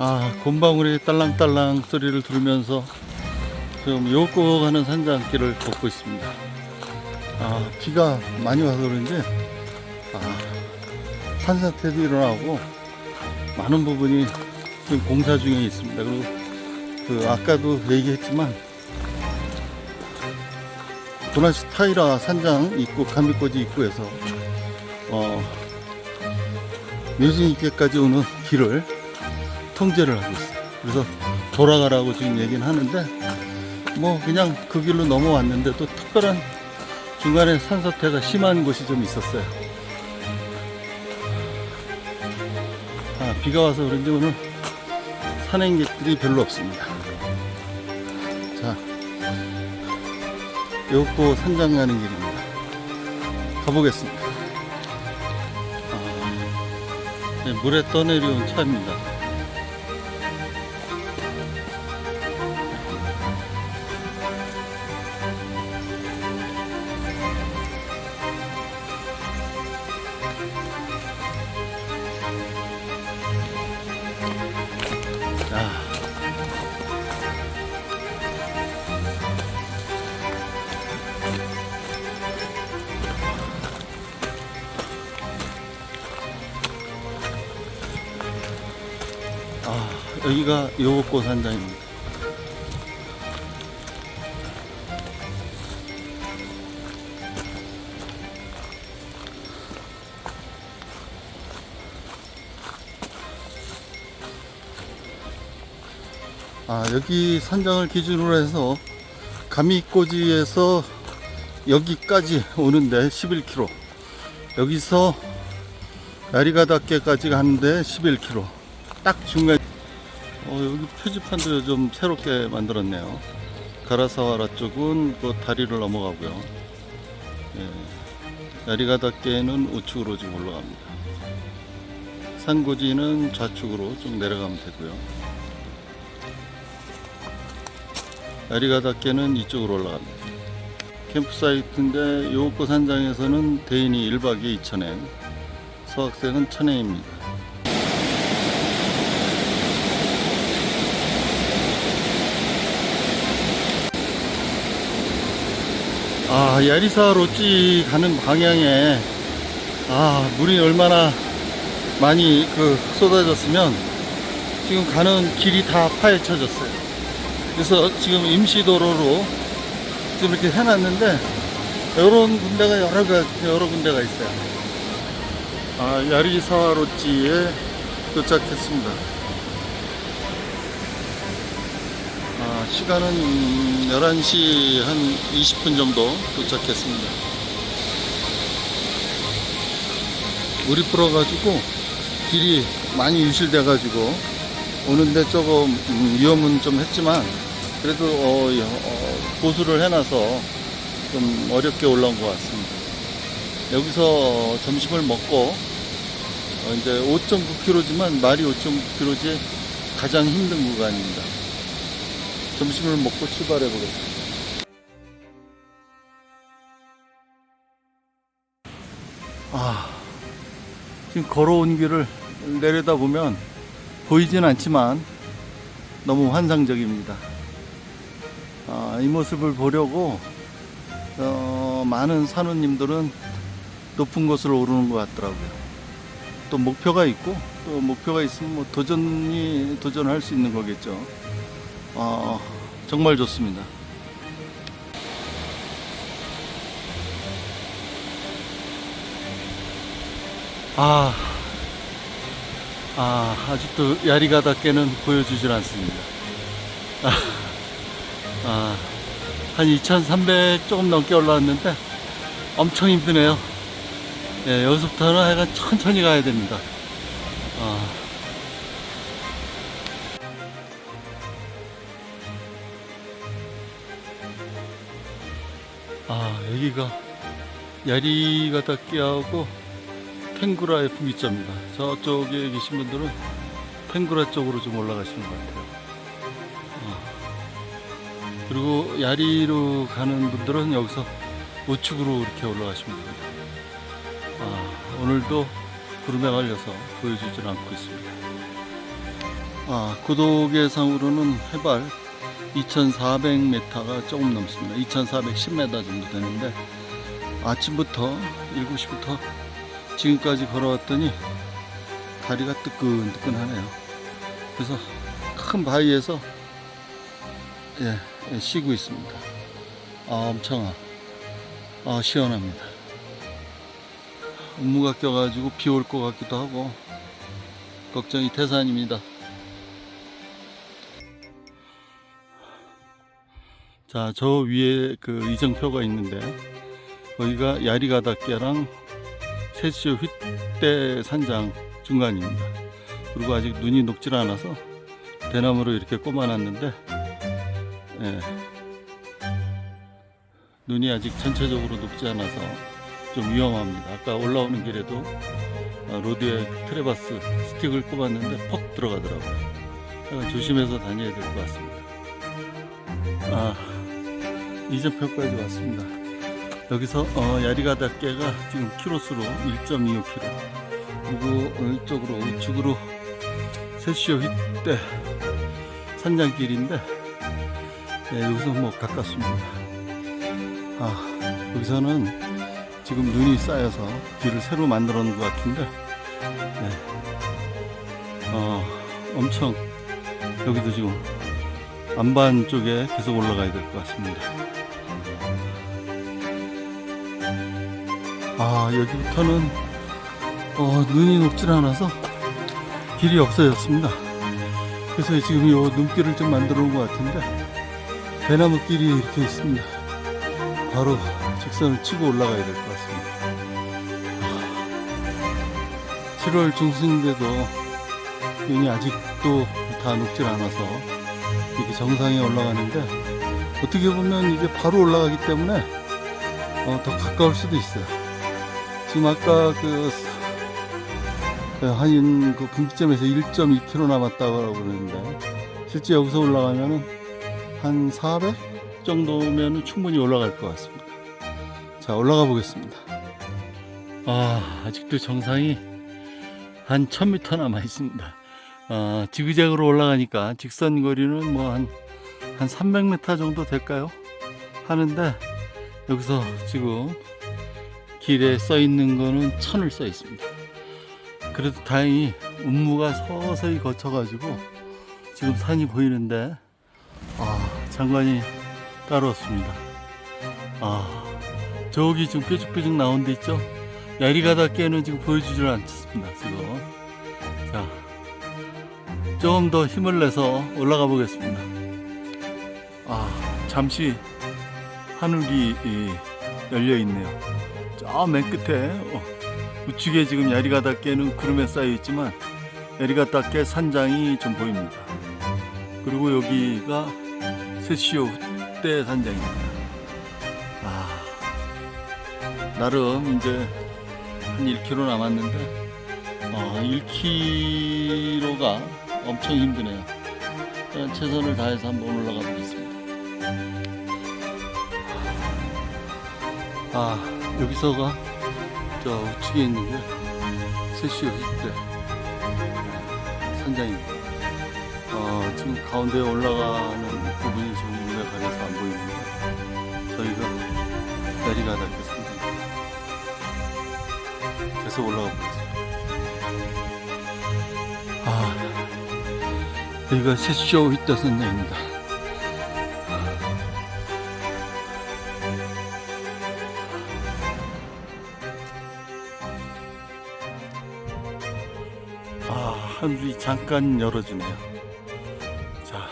아, 곰방울이 딸랑딸랑 소리를 들으면서 지금 요고 가는 산장길을 걷고 있습니다. 아, 비가 많이 와서 그런지, 아, 산사태도 일어나고, 많은 부분이 지금 공사 중에 있습니다. 그리고 그, 아까도 얘기했지만, 도나시 타이라 산장 입구, 감미꼬지 입구에서, 어, 묘진입계까지 오는 길을 통제를 하고 있어요. 그래서 돌아가라고 지금 얘기는 하는데 뭐 그냥 그 길로 넘어왔는데 또 특별한 중간에 산사태가 심한 곳이 좀 있었어요. 아, 비가 와서 그런지 오늘 산행객들이 별로 없습니다. 자, 요거 산장 가는 길입니다. 가보겠습니다. 아, 네, 물에 떠내려온 차입니다. 여기가 요곡고 산장입니다. 아, 여기 산장을 기준으로 해서 가미꼬지에서 여기까지 오는데 11km. 여기서 야리가닥계까지 가는데 11km. 딱 중간. 어, 여기 표지판도 좀 새롭게 만들었네요. 가라사와라 쪽은 그 다리를 넘어가고요. 예. 야리가닥계는 우측으로 지금 올라갑니다. 산고지는 좌측으로 좀 내려가면 되고요. 야리가닥계는 이쪽으로 올라갑니다. 캠프사이트인데 요곡고 산장에서는 대인이 1박에 2,000엔, 소학생은 1,000엔입니다. 아, 야리사 로찌 가는 방향에 아, 물이 얼마나 많이 그 쏟아졌으면 지금 가는 길이 다 파헤쳐졌어요. 그래서 지금 임시도로로 지금 이렇게 해놨는데 이런 군데가 여러 가 여러 군데가 있어요. 아 야리사와로찌에 도착했습니다. 시간은 11시 한 20분 정도 도착했습니다. 물이 불어가지고 길이 많이 유실돼 가지고 오는데 조금 음, 위험은 좀 했지만 그래도 어, 어, 보수를 해놔서 좀 어렵게 올라온 것 같습니다. 여기서 점심을 먹고 어, 이제 5.9km지만 말이 5.9km지 가장 힘든 구간입니다. 점심을 먹고 출발해 보겠습니다. 아, 지금 걸어온 길을 내려다 보면 보이진 않지만 너무 환상적입니다. 아, 이 모습을 보려고 어, 많은 산호님들은 높은 곳을 오르는 것 같더라고요. 또 목표가 있고 또 목표가 있으면 뭐 도전이 도전할 수 있는 거겠죠. 어, 정말 좋습니다. 아, 아, 아직도 야리가닥계는 보여주질 않습니다. 아, 아, 한 2,300 조금 넘게 올라왔는데 엄청 힘드네요. 예, 여기서부터는 하여간 천천히 가야 됩니다. 아. 아, 여기가 야리가닥계하고 탱구라의 분기점입니다. 저쪽에 계신 분들은 탱구라 쪽으로 좀 올라가시는 것 같아요. 어. 그리고 야리로 가는 분들은 여기서 우측으로 이렇게 올라가시면 됩니다. 아, 오늘도 구름에 걸려서 보여주질 않고 있습니다. 아, 구독의 상으로는 해발 2,400m가 조금 넘습니다. 2,410m 정도 되는데 아침부터 7시부터 지금까지 걸어왔더니 다리가 뜨끈뜨끈하네요. 그래서 큰 바위에서 예, 예, 쉬고 있습니다. 아, 엄청 아, 시원합니다. 업무가 껴가지고 비 올 것 같기도 하고 걱정이 태산입니다. 자, 저 위에 그 이정표가 있는데 거기가 야리가닥계랑 세시오 휘대 산장 중간입니다. 그리고 아직 눈이 녹질 않아서 대나무로 이렇게 꼽아놨는데 예, 눈이 아직 전체적으로 녹지 않아서 좀 위험합니다. 아까 올라오는 길에도 아, 로드에 트레바스 스틱을 꼽았는데 퍽 들어가더라고요. 조심해서 다녀야 될 것 같습니다. 아, 이정표까지 왔습니다. 여기서 어, 야리가닥계가 지금 키로수로 1.25km 그리고 이쪽으로 우측으로 세시오 휘대 산장길인데 예, 여기서 뭐 가깝습니다. 아, 여기서는 지금 눈이 쌓여서 길을 새로 만들어 놓은 것 같은데 네. 어, 엄청 여기도 지금 안반 쪽에 계속 올라가야 될 것 같습니다. 아 여기부터는 어, 눈이 녹질 않아서 길이 없어졌습니다. 그래서 지금 요 눈길을 좀 만들어 놓은 것 같은데 대나무 길이 이렇게 있습니다. 바로 직선을 치고 올라가야 될 것 같습니다. 7월 중순인데도 눈이 아직도 다 녹질 않아서 이렇게 정상에 올라가는데 어떻게 보면 이게 바로 올라가기 때문에 어, 더 가까울 수도 있어요. 지금 아까 그 한인 그 분기점에서 1.2km 남았다고 그러는데 실제 여기서 올라가면은 한 400 정도면은 충분히 올라갈 것 같습니다. 자 올라가 보겠습니다. 아 아직도 정상이 한 1000m 남아 있습니다. 아, 지그재그로 올라가니까 직선 거리는 뭐 한 한 300m 정도 될까요? 하는데 여기서 지금 길에 써 있는 거는 천을 써 있습니다. 그래도 다행히 운무가 서서히 거쳐가지고 지금 산이 보이는데 아 장관이 따라왔습니다. 아 저기 지금 뾰족뾰족 나온 데 있죠? 야리가닥계는 지금 보여주질 않습니다. 지금 자. 좀 더 힘을 내서 올라가 보겠습니다. 아, 잠시 하늘이 이, 열려 있네요. 저 맨 끝에 어, 우측에 지금 야리가닥계는 구름에 쌓여 있지만 야리가닥계 산장이 좀 보입니다. 그리고 여기가 세시오 흑대 산장입니다. 아, 나름 이제 한 1km 남았는데 아, 1km가 엄청 힘드네요. 최선을 다해서 한번 올라가 보겠습니다. 아, 여기서가 저 우측에 있는 게 세시오 휘대 산장입니다. 어, 지금 가운데 올라가는 부분이 지금 눈에 가려서 안 보이는데 저희가 내리가닥게 산장 계속 올라가 보겠습니다. 여기가 세쇼 히터 선장입니다. 아, 하늘이 잠깐 열어주네요. 자.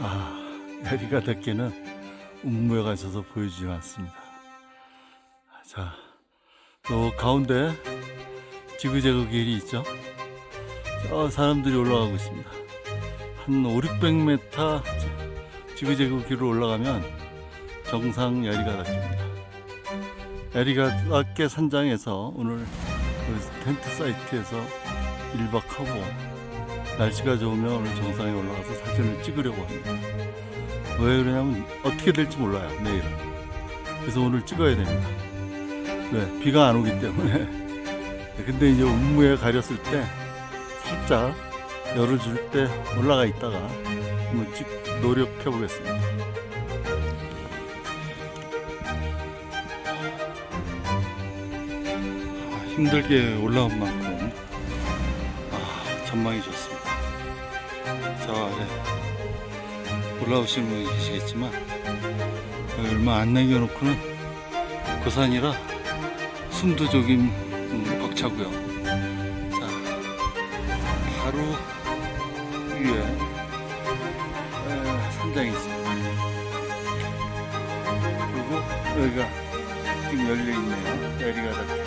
아, 야리가 닿기는 운무에 가셔서 보여주지 않습니다. 자, 또 가운데 지그재그 길이 있죠. 저 사람들이 올라가고 있습니다. 한 5, 600m 지그재그 길을 올라가면 정상 야리가닥입니다. 야리가닥계 산장에서 오늘 그 텐트 사이트에서 1박하고 날씨가 좋으면 오늘 정상에 올라가서 사진을 찍으려고 합니다. 왜 그러냐면 어떻게 될지 몰라요 내일은. 그래서 오늘 찍어야 됩니다. 왜 비가 안 오기 때문에 근데 이제 운무에 가렸을 때 살짝 열을 줄 때 올라가 있다가 한번 쭉 노력해 보겠습니다. 아, 힘들게 올라온 만큼 아, 전망이 좋습니다. 저 아래 올라오시는 분이 계시겠지만 얼마 안 남겨놓고는 고산이라 숨도 벅 차고요. 자, 바로 위에 에, 산장이 있습니다. 그리고 여기가 지금 열려 있네요. 내리가 닿게.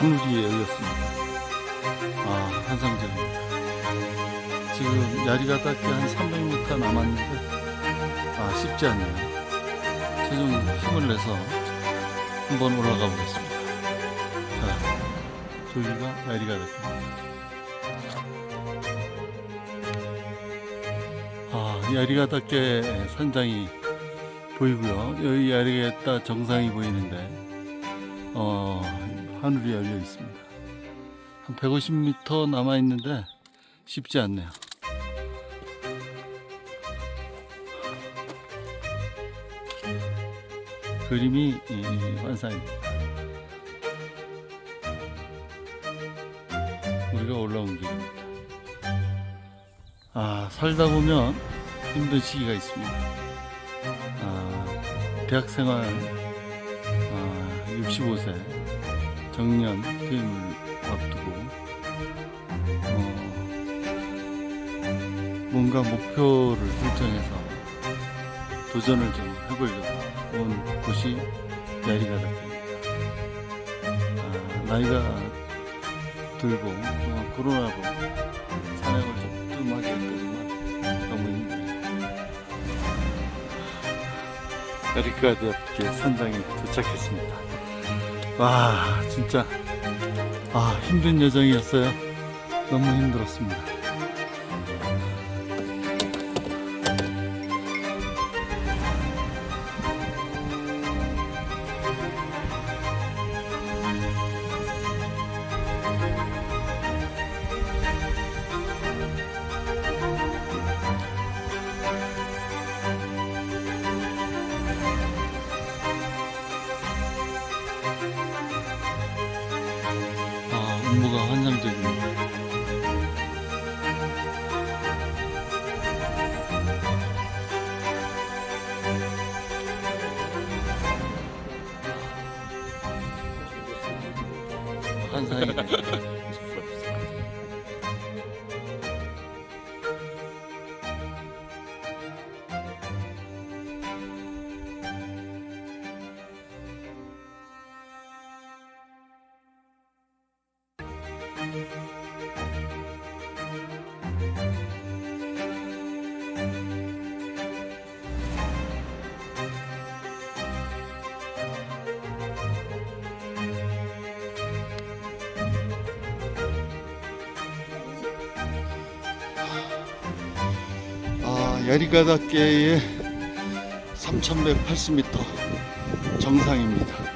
하늘이 열렸습니다. 아, 환상적입니다. 지금 야리가 닿게 한 300m 남았는데, 아, 쉽지 않네요. 최종 힘을 내서 한번 올라가 보겠습니다. 자, 저기가 야리가 닿게. 아, 야리가 닿게 산장이 보이고요. 여기 야리가 닿 정상이 보이는데, 어, 하늘이 열려 있습니다. 한 150m 남아 있는데 쉽지 않네요. 그림이 이, 환상입니다. 우리가 올라온 길입니다. 아, 살다 보면 힘든 시기가 있습니다. 아, 대학생활 아, 65세 정년 퇴임을 앞두고 어, 뭔가 목표를 설정해서 도전을 좀 해보려고 온 곳이 야리가 닥입니다. 아, 나이가 들고 어, 코로나로 산행을 좀 뜸하게 했더니만 너무 힘드네요. 야리가 닥게 산장에 도착했습니다. 와 진짜 아 힘든 여정이었어요 너무 힘들었습니다 환상이네 아, 야리가닥계의 3180m 정상입니다.